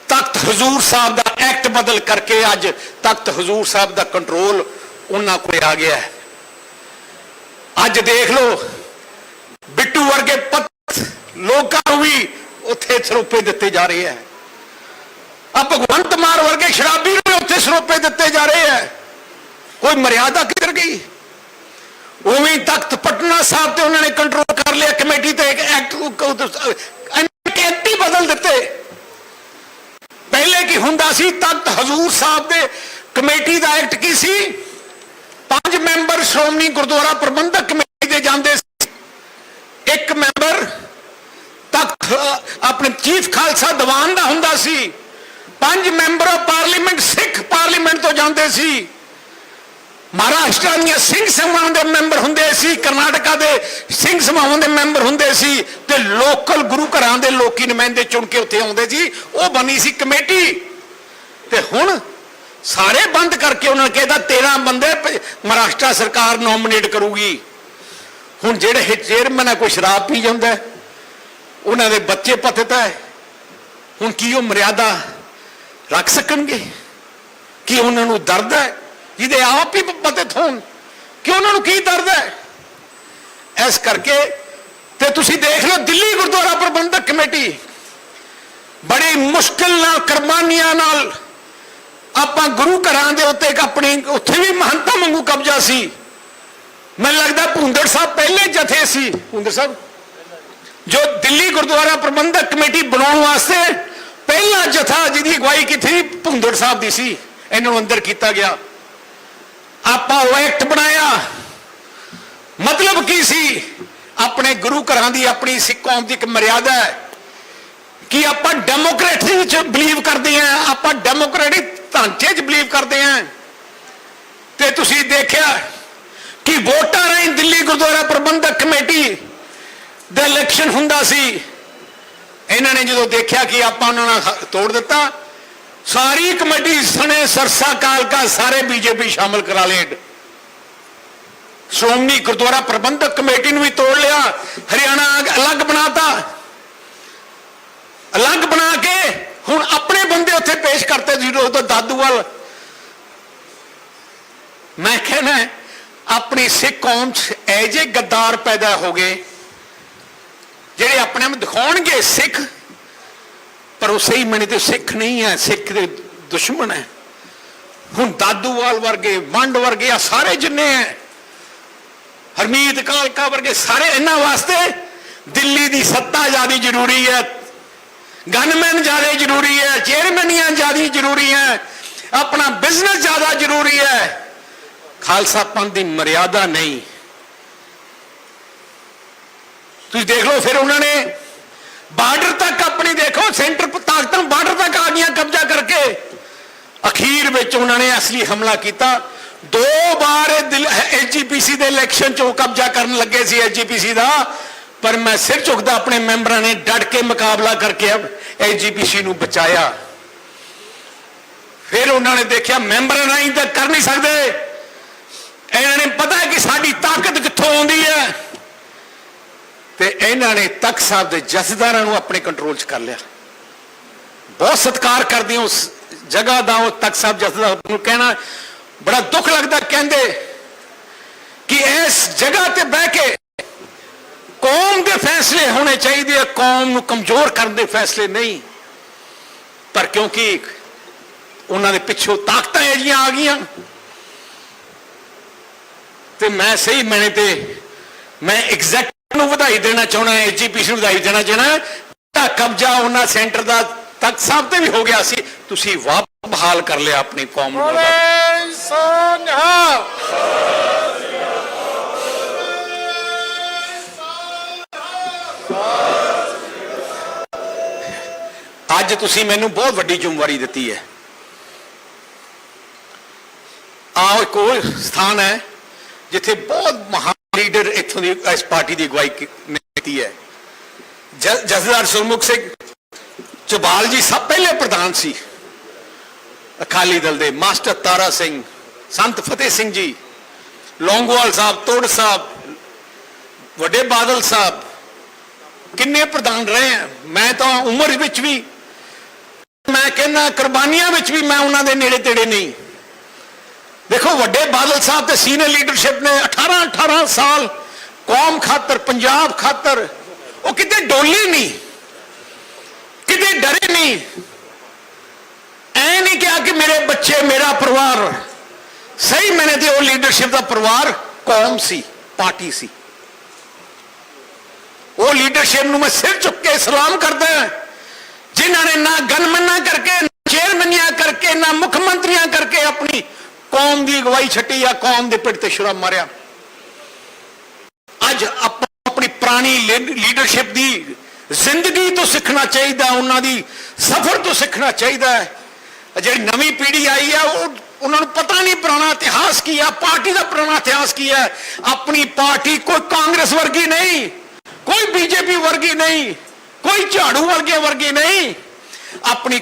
ਤਖਤ ਹਜ਼ੂਰ ਸਾਹਿਬ ਦਾ ਐਕਟ ਬਦਲ ਕਰਕੇ ਅੱਜ ਤਖਤ ਹਜ਼ੂਰ ਸਾਹਿਬ ਦਾ ਕੰਟਰੋਲ ਉਹਨਾਂ ਕੋਲ ਆ ਗਿਆ ਹੈ। ਅੱਜ ਦੇਖ ਲਓ, ਬਿੱਟੂ ਵਰਗੇ ਪਤ ਲੋਕਾਂ ਨੂੰ ਵੀ ਉੱਥੇ ਸਰੋਪੇ ਦਿੱਤੇ ਜਾ ਰਹੇ ਹੈ। ਆ ਭਗਵੰਤ ਮਾਨ ਵਰਗੇ ਸ਼ਰਾਬੀ ਨੂੰ ਉੱਥੇ ਸਰੋਪੇ ਦਿੱਤੇ ਜਾ ਰਹੇ ਹੈ। ਕੋਈ ਮਰਿਆਦਾ ਕਿੱਧਰ ਗਈ? ਉਵੇਂ ਤਖਤ ਪਟਨਾ ਸਾਹਿਬ ਤੇ ਉਹਨਾਂ ਨੇ ਕੰਟਰੋਲ ਕਰ ਲਿਆ, ਕਮੇਟੀ ਤੇ ਇੱਕ ਐਕਟ ਐਕਟ ਬਦਲ ਦਿੱਤੇ। ਪਹਿਲੇ ਕੀ ਹੁੰਦਾ ਸੀ, ਤਖਤ ਹਜ਼ੂਰ ਸਾਹਿਬ ਦੇ ਕਮੇਟੀ ਦਾ ਐਕਟ ਕੀ ਸੀ? ਪੰਜ ਮੈਂਬਰ ਸ਼੍ਰੋਮਣੀ ਗੁਰਦੁਆਰਾ ਪ੍ਰਬੰਧਕ ਕਮੇਟੀ ਦੇ ਜਾਂਦੇ ਸੀ। ਇੱਕ ਮੈਂਬਰ ਤਖਤ ਆਪਣੇ ਚੀਫ ਖਾਲਸਾ ਦੀਵਾਨ ਦਾ ਹੁੰਦਾ ਸੀ। ਪੰਜ member of parliament Sikh parliament ਤੋਂ ਜਾਂਦੇ ਸੀ। ਮਹਾਰਾਸ਼ਟਰ ਦੀਆਂ ਸਿੰਘ ਸਭਾਵਾਂ ਦੇ ਮੈਂਬਰ ਹੁੰਦੇ ਸੀ ਕਰਨਾਟਕਾ ਦੇ ਸਿੰਘ ਸਭਾਵਾਂ ਦੇ ਮੈਂਬਰ ਹੁੰਦੇ ਸੀ ਤੇ ਲੋਕਲ ਗੁਰੂ ਘਰਾਂ ਦੇ ਲੋਕੀ ਨੁਮਾਇੰਦੇ ਚੁਣ ਕੇ ਉੱਥੇ ਆਉਂਦੇ ਸੀ। ਉਹ ਬਣੀ ਸੀ ਕਮੇਟੀ। ਤੇ ਹੁਣ ਸਾਰੇ ਬੰਦ ਕਰਕੇ ਉਹਨਾਂ ਨੇ ਕਿਹਾ 13 ਬੰਦੇ ਮਹਾਰਾਸ਼ਟਰ ਸਰਕਾਰ ਨੋਮੀਨੇਟ ਕਰੂਗੀ। ਹੁਣ ਜਿਹੜੇ ਚੇਅਰਮੈਨ ਆ ਕੋਈ ਸ਼ਰਾਬ ਪੀ ਜਾਂਦਾ ਹੈ, ਉਹਨਾਂ ਦੇ ਬੱਚੇ ਪਤਿਤ ਹੈ। ਹੁਣ ਕੀ ਉਹ ਮਰਿਆਦਾ ਰੱਖ ਸਕਣਗੇ? ਕੀ ਉਹਨਾਂ ਨੂੰ ਦਰਦ ਹੈ? ਜਿਹਦੇ ਆਪ ਹੀ ਪਤਿਤ ਹੋਣ ਕਿ ਉਹਨਾਂ ਨੂੰ ਕੀ ਦਰਦ ਹੈ? ਇਸ ਕਰਕੇ ਤੇ ਤੁਸੀਂ ਦੇਖ ਲਓ, ਦਿੱਲੀ ਗੁਰਦੁਆਰਾ ਪ੍ਰਬੰਧਕ ਕਮੇਟੀ ਬੜੀ ਮੁਸ਼ਕਲ ਨਾਲ, ਕੁਰਬਾਨੀਆਂ ਨਾਲ ਆਪਾਂ ਗੁਰੂ ਘਰਾਂ ਦੇ ਉੱਤੇ ਆਪਣੀ, ਉੱਥੇ ਵੀ ਮਹੰਤਾ ਵਾਂਗੂ ਕਬਜ਼ਾ ਸੀ। ਮੈਨੂੰ ਲੱਗਦਾ ਭੁੰਦੜ ਸਾਹਿਬ ਪਹਿਲੇ ਜਥੇ ਸੀ। ਭੁੰਦੜ ਸਾਹਿਬ ਜੋ ਦਿੱਲੀ ਗੁਰਦੁਆਰਾ ਪ੍ਰਬੰਧਕ ਕਮੇਟੀ ਬਣਾਉਣ ਵਾਸਤੇ ਪਹਿਲਾ ਜਥਾ ਜਿਹਦੀ ਅਗਵਾਈ ਕੀਤੀ ਭੁੰਦੜ ਸਾਹਿਬ ਦੀ ਸੀ, ਇਹਨਾਂ ਨੂੰ ਅੰਦਰ ਕੀਤਾ ਗਿਆ। ਆਪਾਂ ਉਹ ਐਕਟ ਬਣਾਇਆ। ਮਤਲਬ ਕੀ ਸੀ? ਆਪਣੇ ਗੁਰੂ ਘਰਾਂ ਦੀ, ਆਪਣੀ ਸਿੱਖ ਕੌਮ ਦੀ ਇੱਕ ਮਰਿਆਦਾ ਹੈ ਕਿ ਆਪਾਂ ਡੈਮੋਕ੍ਰੇਸੀ ਵਿੱਚ ਬਲੀਵ ਕਰਦੇ ਹਾਂ, ਆਪਾਂ ਡੈਮੋਕ੍ਰੈਟਿਕ ਢਾਂਚੇ 'ਚ ਬਲੀਵ ਕਰਦੇ ਹਾਂ। ਤੇ ਤੁਸੀਂ ਦੇਖਿਆ ਕਿ ਵੋਟਾਂ ਰਾਹੀਂ ਦਿੱਲੀ ਗੁਰਦੁਆਰਾ ਪ੍ਰਬੰਧਕ ਕਮੇਟੀ ਦਾ ਇਲੈਕਸ਼ਨ ਹੁੰਦਾ ਸੀ। ਇਹਨਾਂ ਨੇ ਜਦੋਂ ਦੇਖਿਆ ਕਿ ਆਪਾਂ ਉਹਨਾਂ ਨਾਲ ਤੋੜ ਦਿੱਤਾ, ਸਾਰੀ ਕਮੇਟੀ ਸਣੇ ਸਰਸਾ ਕਾਲਕਾ ਸਾਰੇ ਬੀਜੇਪੀ ਸ਼ਾਮਲ ਕਰਾ ਲਏ। ਸ਼੍ਰੋਮਣੀ ਗੁਰਦੁਆਰਾ ਪ੍ਰਬੰਧਕ ਕਮੇਟੀ ਨੂੰ ਵੀ ਤੋੜ ਲਿਆ, ਹਰਿਆਣਾ ਅਗ- ਅਲੱਗ ਬਣਾਤਾ। ਅਲੱਗ ਬਣਾ ਕੇ ਹੁਣ ਆਪਣੇ ਬੰਦੇ ਉੱਥੇ ਪੇਸ਼ ਕਰਤੇ ਜ਼ੀਰੋ ਤੋਂ ਦਾਦੂਵਾਲ ਮੈਂ ਕਹਿੰਦਾ ਆਪਣੀ ਸਿੱਖ ਕੌਮ 'ਚ ਐਜੇ ਗੱਦਾਰ ਪੈਦਾ ਹੋ ਗਏ ਜਿਹੜੇ ਆਪਣੇ ਆਪ ਦਿਖਾਉਣਗੇ ਸਿੱਖ, ਪਰ ਉਹ ਸਹੀ ਮਣੇ ਤੇ ਸਿੱਖ ਨਹੀਂ ਹੈ, ਸਿੱਖ ਦੇ ਦੁਸ਼ਮਣ ਹੈ। ਹੁਣ ਦਾਦੂਵਾਲ ਵਰਗੇ, ਵੰਡ ਵਰਗੇ ਆ ਸਾਰੇ ਜਿੰਨੇ ਹੈ। ਹਰਮੀਤ ਕਾਲਕਾ ਵਰਗੇ ਸਾਰੇ ਇਹਨਾਂ ਵਾਸਤੇ ਦਿੱਲੀ ਦੀ ਸੱਤਾ ਜ਼ਿਆਦਾ ਜ਼ਰੂਰੀ ਹੈ। ਗਨਮੈਨ ਜ਼ਿਆਦਾ ਜ਼ਰੂਰੀ ਹੈ ਚੇਅਰਮੈਨੀਆਂ ਜ਼ਿਆਦਾ ਜ਼ਰੂਰੀ ਹੈ। ਆਪਣਾ ਬਿਜ਼ਨਸ ਜ਼ਿਆਦਾ ਜ਼ਰੂਰੀ ਹੈ। ਖਾਲਸਾ ਪੰਥ ਦੀ ਮਰਿਆਦਾ ਨਹੀਂ। ਤੁਸੀਂ ਦੇਖ ਲਓ ਫਿਰ ਉਹਨਾਂ ਨੇ ਬਾਰਡਰ ਤੱਕ ਆਪਣੀ ਦੇਖੋ, ਸੈਂਟਰ ਤਾਕਤਾਂ ਬਾਰਡਰ ਤੱਕ ਆ ਗਈਆਂ ਕਬਜ਼ਾ ਕਰਕੇ। ਅਖੀਰ ਵਿੱਚ ਉਹਨਾਂ ਨੇ ਅਸਲੀ ਹਮਲਾ ਕੀਤਾ। ਦੋ ਵਾਰ ਐਚਜੀਪੀਸੀ ਦੇ ਇਲੈਕਸ਼ਨ ਚੋਂ ਕਬਜ਼ਾ ਕਰਨ ਲੱਗੇ ਸੀ ਐਚਜੀਪੀਸੀ ਦਾ। ਪਰ ਮੈਂ ਸਿਰ ਝੁਕਦਾ ਆਪਣੇ ਮੈਂਬਰਾਂ ਨੇ ਡਟ ਕੇ ਮੁਕਾਬਲਾ ਕਰਕੇ ਐਚਜੀਪੀਸੀ ਨੂੰ ਬਚਾਇਆ। ਫਿਰ ਉਹਨਾਂ ਨੇ ਦੇਖਿਆ ਮੈਂਬਰਾਂ ਨਹੀਂ ਤਾਂ ਕਰ ਨਹੀਂ ਸਕਦੇ। ਇਹਨਾਂ ਨੇ ਪਤਾ ਕਿ ਸਾਡੀ ਤਾਕਤ ਕਿੱਥੋਂ ਆਉਂਦੀ ਹੈ? ਤੇ ਇਹਨਾਂ ਨੇ ਤਖਤ ਸਾਹਿਬ ਦੇ ਜਥੇਦਾਰਾਂ ਨੂੰ ਆਪਣੇ ਕੰਟਰੋਲ 'ਚ ਕਰ ਲਿਆ। ਬਹੁਤ ਸਤਿਕਾਰ ਕਰਦੇ ਹਾਂ ਉਸ ਜਗ੍ਹਾ ਦਾ ਉਹ ਤਖਤ ਸਾਹਿਬ ਜਥੇਦਾਰ ਨੂੰ ਕਹਿਣਾ ਬੜਾ ਦੁੱਖ ਲੱਗਦਾ ਕਹਿੰਦੇ ਕਿ ਇਸ ਜਗ੍ਹਾ ਤੇ ਬਹਿ ਕੇ ਕੌਮ ਦੇ ਫੈਸਲੇ ਹੋਣੇ ਚਾਹੀਦੇ ਆ, ਕੌਮ ਨੂੰ ਕਮਜ਼ੋਰ ਕਰਨ ਦੇ ਫੈਸਲੇ ਨਹੀਂ। ਪਰ ਕਿਉਂਕਿ ਉਹਨਾਂ ਦੇ ਪਿੱਛੋਂ ਤਾਕਤਾਂ ਇਹਦੀਆਂ ਆ ਗਈਆਂ, ਤੇ ਮੈਂ ਸਹੀ ਮੈਨੇ ਤੇ ਮੈਂ ਐਗਜ਼ੈਕਟ ਨੂੰ ਵਧਾਈ ਦੇਣਾ ਚਾਹਣਾ ਹੈ ਐਜੀਪੀਸੀ ਨੂੰ ਵਧਾਈ ਦੇਣਾ ਚਾਹਣਾ ਤਾਂ ਕਬਜ਼ਾ ਉਹਨਾਂ ਸੈਂਟਰ ਦਾ ਤਖਤ ਸਾਹਿਬ ਤੇ ਵੀ ਹੋ ਗਿਆ ਸੀ। ਤੁਸੀਂ ਵਾਪਸ ਬਹਾਲ ਕਰ ਲਿਆ ਆਪਣੀ ਕੌਮ ਨੂੰ ਅੱਜ ਤੁਸੀਂ ਮੈਨੂੰ ਬਹੁਤ ਵੱਡੀ ਜ਼ਿੰਮੇਵਾਰੀ ਦਿੱਤੀ ਹੈ। ਆਹ ਇੱਕ ਸਥਾਨ ਹੈ ਜਿੱਥੇ ਬਹੁਤ ਮਹਾਨ ਲੀਡਰ ਇੱਥੋਂ ਦੀ ਇਸ ਪਾਰਟੀ ਦੀ ਅਗਵਾਈ ਕੀਤੀ ਹੈ। ਜ- ਜਥੇਦਾਰ ਸੁਰਮੁਖ ਸਿੰਘ ਚਬਾਲ ਜੀ ਸਭ ਪਹਿਲੇ ਪ੍ਰਧਾਨ ਸੀ। ਅਕਾਲੀ ਦਲ ਦੇ ਮਾਸਟਰ ਤਾਰਾ ਸਿੰਘ, ਸੰਤ ਫਤਿਹ ਸਿੰਘ ਜੀ, ਲੌਂਗੋਵਾਲ ਸਾਹਿਬ, ਤੋੜ ਸਾਹਿਬ, ਵੱਡੇ ਬਾਦਲ ਸਾਹਿਬ, ਕਿੰਨੇ ਪ੍ਰਧਾਨ ਰਹੇ ਆ? ਮੈਂ ਤਾਂ ਉਮਰ ਵਿੱਚ ਵੀ ਮੈਂ ਕਹਿੰਦਾ, ਕੁਰਬਾਨੀਆਂ ਵਿੱਚ ਵੀ ਮੈਂ ਉਹਨਾਂ ਦੇ ਨੇੜੇ ਤੇੜੇ ਨਹੀਂ। ਦੇਖੋ ਵੱਡੇ ਬਾਦਲ ਸਾਹਿਬ ਤੇ ਸੀਨੀਅਰ ਲੀਡਰਸ਼ਿਪ ਨੇ 18 18 ਸਾਲ ਕੌਮ ਖਾਤਰ ਪੰਜਾਬ ਖਾਤਰ ਉਹ ਕਿਤੇ ਡੋਲੀ ਨਹੀਂ ਕਿਤੇ ਡਰੇ ਨਹੀਂ ਐ ਨਹੀਂ ਕਿਹਾ ਕਿ ਮੇਰੇ ਬੱਚੇ ਮੇਰਾ ਪਰਿਵਾਰ ਸਹੀ ਮੈਨੇ ਤੇ ਉਹ ਲੀਡਰਸ਼ਿਪ ਦਾ ਪਰਿਵਾਰ ਕੌਮ ਸੀ ਪਾਰਟੀ ਸੀ ਉਹ ਲੀਡਰਸ਼ਿਪ ਨੂੰ ਮੈਂ ਸਿਰ ਚੁੱਕ ਕੇ ਸਲਾਮ ਕਰਦਾ ਹਾਂ ਜਿਨ੍ਹਾਂ ਨੇ ਨਾ ਗਨਮਨਾ ਕਰਕੇ ਨਾ ਚੇਅਰਮੈਨੀਆਂ ਕਰਕੇ ਨਾ ਮੁੱਖ ਮੰਤਰੀਆਂ ਕਰਕੇ ਆਪਣੀ ਕੌਮ ਦੀ ਅਗਵਾਈ ਛੱਟੀ ਆ ਕੌਮ ਦੇ ਪਿੱਠ ਤੇ ਛੁਰਾ ਮਾਰਿਆ। ਅੱਜ ਆਪਾਂ ਆਪਣੀ ਪੁਰਾਣੀ ਲੀਡਰਸ਼ਿਪ ਦੀ ਜ਼ਿੰਦਗੀ ਤੋਂ ਸਿੱਖਣਾ ਚਾਹੀਦਾ, ਉਹਨਾਂ ਦੀ ਸਫ਼ਰ ਤੋਂ ਸਿੱਖਣਾ ਚਾਹੀਦਾ ਹੈ। ਜਿਹੜੀ ਨਵੀਂ ਪੀੜ੍ਹੀ ਆਈ ਆ, ਉਹ ਉਹਨਾਂ ਨੂੰ ਪਤਾ ਨਹੀਂ ਪੁਰਾਣਾ ਇਤਿਹਾਸ ਕੀ ਆ, ਪਾਰਟੀ ਦਾ ਪੁਰਾਣਾ ਇਤਿਹਾਸ ਕੀ ਹੈ ਆਪਣੀ ਪਾਰਟੀ ਕੋਈ ਕਾਂਗਰਸ ਵਰਗੀ ਨਹੀਂ, ਕੋਈ ਬੀਜੇਪੀ ਵਰਗੀ ਨਹੀਂ, ਕੋਈ ਝਾੜੂ ਵਰਗੇ ਵਰਗੀ ਨਹੀਂ। ਆਪਣੀ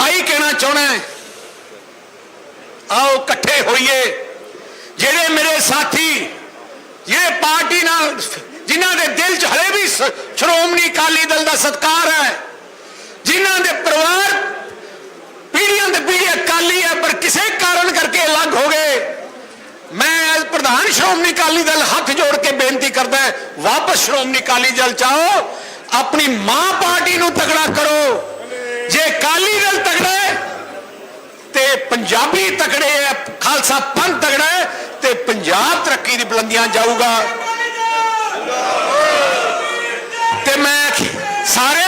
ਆਈ ਕਹਿਣਾ ਚਾਹਣਾ ਹੈ। ਆਓ ਇਕੱਠੇ ਹੋਈਏ। ਜਿਹੜੇ ਮੇਰੇ ਸਾਥੀ ਜਿਹੜੇ ਪਾਰਟੀ ਨਾਲ ਜਿਨ੍ਹਾਂ ਦੇ ਦਿਲ 'ਚ ਹਲੇ ਵੀ ਸ- ਸ਼੍ਰੋਮਣੀ ਅਕਾਲੀ ਦਲ ਦਾ ਸਤਕਾਰ ਹੈ ਜਿਨ੍ਹਾਂ ਦੇ ਪਰਿਵਾਰ ਪੀੜ੍ਹੀਆਂ ਦੇ ਪੀੜ੍ਹੀ ਅਕਾਲੀ ਹੈ ਪਰ ਕਿਸੇ ਕਾਰਨ ਕਰਕੇ ਅਲੱਗ ਹੋ ਗਏ। ਮੈਂ as ਪ੍ਰਧਾਨ ਸ਼੍ਰੋਮਣੀ ਅਕਾਲੀ ਦਲ ਹੱਥ ਜੋੜ ਕੇ ਬੇਨਤੀ ਕਰਦਾ ਹੈ, ਵਾਪਸ ਸ਼੍ਰੋਮਣੀ ਅਕਾਲੀ ਦਲ ਚਾਹੋ ਆਪਣੀ ਮਾਂ ਪਾਰਟੀ ਨੂੰ ਤਗੜਾ ਕਰੋ। ਜੇ ਅਕਾਲੀ ਦਲ ਤਗੜਾ ਹੈ ਤੇ ਪੰਜਾਬੀ ਤਗੜੇ ਹੈ, ਖਾਲਸਾ ਪੰਥ ਤਗੜਾ ਹੈ ਤੇ ਪੰਜਾਬ ਤਰੱਕੀ ਦੀ ਬੁਲੰਦੀਆਂ ਜਾਊਗਾ। ਤੇ ਮੈਂ ਸਾਰੇ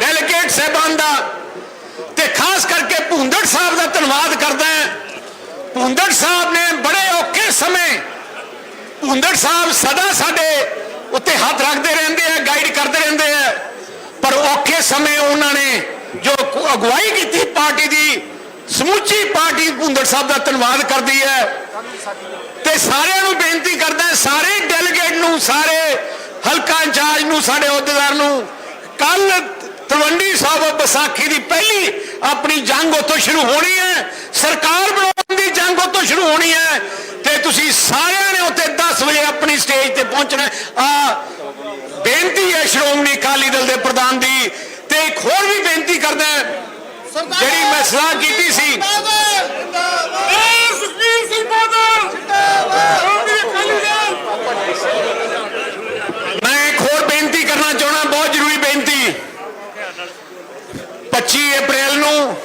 ਡੈਲੀਗੇਟ ਸਹਿਬਾਨ ਦਾ ਤੇ ਖਾਸ ਕਰਕੇ ਭੁੰਦੜ ਸਾਹਿਬ ਦਾ ਧੰਨਵਾਦ ਕਰਦਾ ਹਾਂ। ਭੁੰਦੜ ਸਾਹਿਬ ਨੇ ਬੜੇ ਔਖੇ ਸਮੇਂ ਭੁੰਦੜ ਸਾਹਿਬ ਸਦਾ ਸਾਡੇ ਉੱਤੇ ਹੱਥ ਰੱਖਦੇ ਰਹਿੰਦੇ ਆ ਗਾਈਡ ਕਰਦੇ ਰਹਿੰਦੇ ਆ, ਪਰ ਔਖੇ ਸਮੇਂ ਉਹਨਾਂ ਨੇ ਜੋ ਅਗਵਾਈ ਕੀਤੀ ਪਾਰਟੀ ਦੀ, ਸਮੁੱਚੀ ਪਾਰਟੀ ਭੁੰਦੜ ਸਾਹਿਬ ਦਾ ਧੰਨਵਾਦ ਕਰਦੀ ਹੈ। ਤੇ ਸਾਰਿਆਂ ਨੂੰ ਬੇਨਤੀ ਕਰਦਾ ਸਾਰੇ ਡੈਲੀਗੇਟ ਨੂੰ, ਸਾਰੇ ਹਲਕਾ ਇੰਚਾਰਜ ਨੂੰ, ਸਾਡੇ ਅਹੁਦੇਦਾਰ ਨੂੰ ਕੱਲ ਤਲਵੰਡੀ ਸਾਹਿਬ ਵਿਸਾਖੀ ਦੀ ਪਹਿਲੀ ਆਪਣੀ ਜੰਗ ਉੱਥੋਂ ਸ਼ੁਰੂ ਹੋਣੀ ਹੈ। ਸਰਕਾਰ ਬਣਾਉਣ ਦੀ ਜੰਗ ਉੱਥੋਂ ਸ਼ੁਰੂ ਹੋਣੀ ਹੈ। ਤੇ ਤੁਸੀਂ ਸਾਰਿਆਂ ਨੇ ਉੱਥੇ 10 ਵਜੇ ਆਪਣੀ ਸਟੇਜ ਤੇ ਪਹੁੰਚਣਾ ਆ ਬੇਨਤੀ ਹੈ ਸ਼੍ਰੋਮਣੀ ਅਕਾਲੀ ਦਲ ਦੇ ਪ੍ਰਧਾਨ ਦੀ ਤੇ ਇੱਕ ਹੋਰ ਵੀ ਬੇਨਤੀ ਕਰਦਾ ਜਿਹੜੀ ਮੈਂ ਸਲਾਹ ਕੀਤੀ ਸੀ। ਮੈਂ ਇੱਕ ਹੋਰ ਬੇਨਤੀ ਕਰਨਾ ਚਾਹਣਾ ਬਹੁਤ ਜ਼ਰੂਰੀ ਬੇਨਤੀ। 25 ਅਪ੍ਰੈਲ ਨੂੰ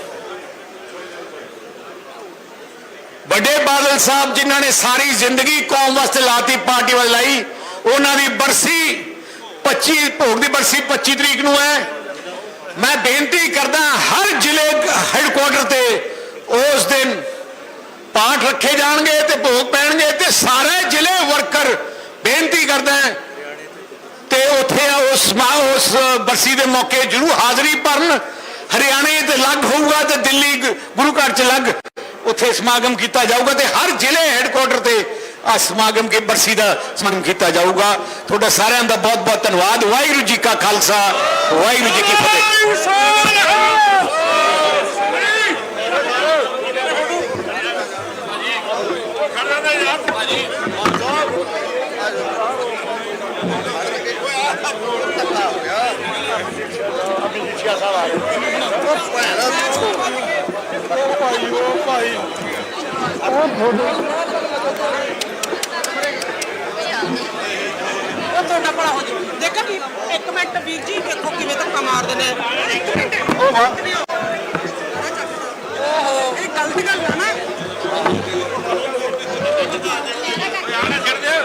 ਵੱਡੇ ਬਾਦਲ ਸਾਹਿਬ ਜਿਨ੍ਹਾਂ ਨੇ ਸਾਰੀ ਜ਼ਿੰਦਗੀ ਕੌਮ ਵਾਸਤੇ ਲਾਤੀ ਪਾਰਟੀ ਵੱਲ ਲਾਈ ਉਹਨਾਂ ਦੀ ਬਰਸੀ 25 ਭੋਗ ਦੀ ਬਰਸੀ 25 ਤਰੀਕ ਨੂੰ ਹੈ। ਮੈਂ ਬੇਨਤੀ ਕਰਦਾ ਹਰ ਜ਼ਿਲ੍ਹੇ ਹੈਡਕੁਆਟਰ ਤੇ ਉਸ ਦਿਨ ਪਾਠ ਰੱਖੇ ਜਾਣਗੇ ਤੇ ਭੋਗ ਪੈਣਗੇ ਤੇ ਸਾਰੇ ਜ਼ਿਲ੍ਹੇ ਵਰਕਰ ਬੇਨਤੀ ਕਰਦਾ ਤੇ ਉੱਥੇ ਉਸ ਮਾ- ਉਸ ਬਰਸੀ ਦੇ ਮੌਕੇ ਜਰੂਰ ਹਾਜ਼ਰੀ ਭਰਨ। ਹਰਿਆਣੇ ਤੇ ਲੱਗ ਹੋਊਗਾ ਤੇ ਦਿੱਲੀ ਗੁਰੂ ਘਰ ਚ ਲੱਗ ਉੱਥੇ ਸਮਾਗਮ ਕੀਤਾ ਜਾਊਗਾ ਤੇ ਹਰ ਜ਼ਿਲ੍ਹੇ ਹੈਡਕੁਆਟਰ ਤੇ ਆ ਸਮਾਗਮ ਕੇ ਬਰਸੀ ਦਾ ਸਮਾਗਮ ਕੀਤਾ ਜਾਊਗਾ। ਤੁਹਾਡਾ ਸਾਰਿਆਂ ਦਾ ਬਹੁਤ ਬਹੁਤ ਧੰਨਵਾਦ। ਵਾਹਿਗੁਰੂ ਜੀ ਕਾ ਖਾਲਸਾ ਵਾਹਿਗੁਰੂ ਜੀ ਕੀ ਫਤਿਹ। ਉਹ ਉਹ ਤੁਹਾਡਾ ਭਲਾ ਹੋ ਜੇ ਦੇਖੋ ਜੀ ਇੱਕ ਮਿੰਟ ਵੀਰ ਜੀ ਦੇਖੋ ਕਿਵੇਂ ਧੱਕਾ ਮਾਰਦੇ ਨੇ। ਇੱਕ ਮਿੰਟ ਉਹ ਵਾਹ ਓਹੋ। ਇਹ ਗਲਤ ਗੱਲ ਆ ਨਾ। ਯਾਰ ਛੱਡ ਦੇ